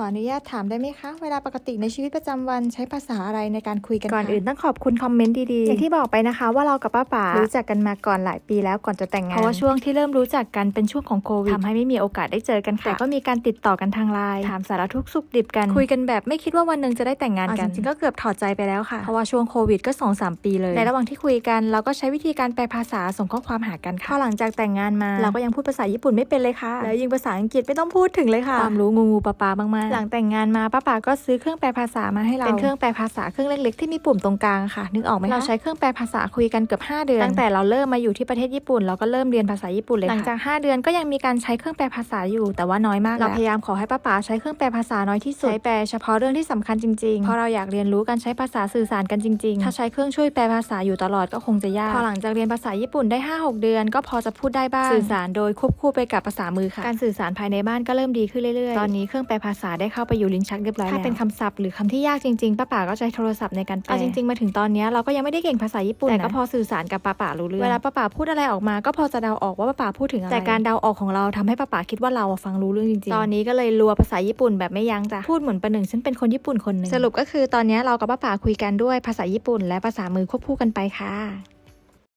ขออนุญาตถามได้ไหมคะ เวลาปกติในชีวิตประจำวันใช้ภาษาอะไรในการคุยกันก่อนคะอื่นต้องขอบคุณคอมเมนต์ดีๆอย่างที่บอกไปนะคะ ว่าเรากับป้าป๋ารู้จักกันมาก่อนหลายปีแล้วก่อนจะแต่งงานเพราะว่าช่วงที่เริ่มรู้จักกันเป็นช่วงของโควิดทำให้ไม่มีโอกาสได้เจอกันค่ะแต่ก็มีการติดต่อกันทางไลน์ถามสารทุกข์สุขดิบกัน คุยกันแบบไม่คิดว่าวันหนึ่งจะได้แต่งงานกันจริงๆก็เกือบถอดใจไปแล้วค่ะเพราะว่าช่วงโควิดก็2อสปีเลยในระหว่างที่คุยกันเราก็ใช้วิธีการแปลภาษาส่งข้อความหากันค่ะพอหลังจากแต่งงานมา เราก็ยังพูดภาษาญี่ปุ่นไม่เป็นเลยค่ะแล้วยิ่งภาษาอังกฤษไม่ต้องพูดถึงเลยค่ะความรู้งูงูปลาปลามากๆหลังแต่งงานมาป้าป๋าก็ซื้อเครื่องแปลภาษามาให้เราเป็นเครื่องแปลภาษาเครื่องเล็กๆที่มีปุ่มตรงกลางค่ะ นึกออกไหมคะเราใช้เครื่องแปลภาษาคุยกันเกือบ5 เดือน ตั้งแต่เราเริ่มมาอยู่ที่ประเทศญี่ปุ่นเราก็เริ่มเรียนภาษาญี่ปุ่นเลยค่ะหลังจาก 5 เดือนก็ยังมีการใช้เครื่องแปลภาษาอยู่ แต่ว่าน้อยมากเราพยายามขอให้ป้าป๋าใช้เครื่องแปลภาษาน้อยที่สุดใช้แปลเฉพาะเรื่องที่สำคัญจริงๆเพราะเราอยากเรียนรู้การใช้ภาษาสื่อสารกันจริงๆ ถ้าใช้เครื่องช่วยแปลภาษาอยู่ตลอดก็คงจะยากพอหลังจากเรียนภาษาญี่ปุ่นได้5-6 เดือน ก็พอจะพูดได้บ้างสื่อสารโดยควบคู่ไปกับภาษามือค่ะการสื่อสารภายในบ้านก็เริ่มดีขึ้นเรื่อยๆ ตอนนี้เครื่องแปลภาษาได้เข้าไปอยู่ลิ้นชักเรียบร้อยแล้วถ้าเป็นคำศัพท์หรือคำที่ยากจริงๆป้าป๋าก็ใช้โทรศัพท์ในการแปลเอาจริงๆ มาถึงตอนนี้เราก็ยังไม่ได้เก่งภาษาญี่ปุ่นแต่ก็พอสื่อสารกับป้าป๋ารู้เรื่องเวลาป้าป๋าพูดอะไรออกมา ก็พอจะเดาออกว่าป้าป๋าพูดถึงอะไรแต่การเดาออกของเราทำให้ป้าป๋าคิดว่าเราอะฟังรู้เรื่องจริงๆ ตอนนี้ก็เลยรัวภาษาญี่ปุ่นแบบไม่ยั้งจ้ะพูดเหมือนประหนึ่งฉันเป็นคนญี่ปุ่นคนหนึ่งสรุปก็คือตอนนี้เรากับป้าป๋าคุยกันด้วยภาษาญี่ปุ่น และภาษามือควบคู่กันไปค่ะ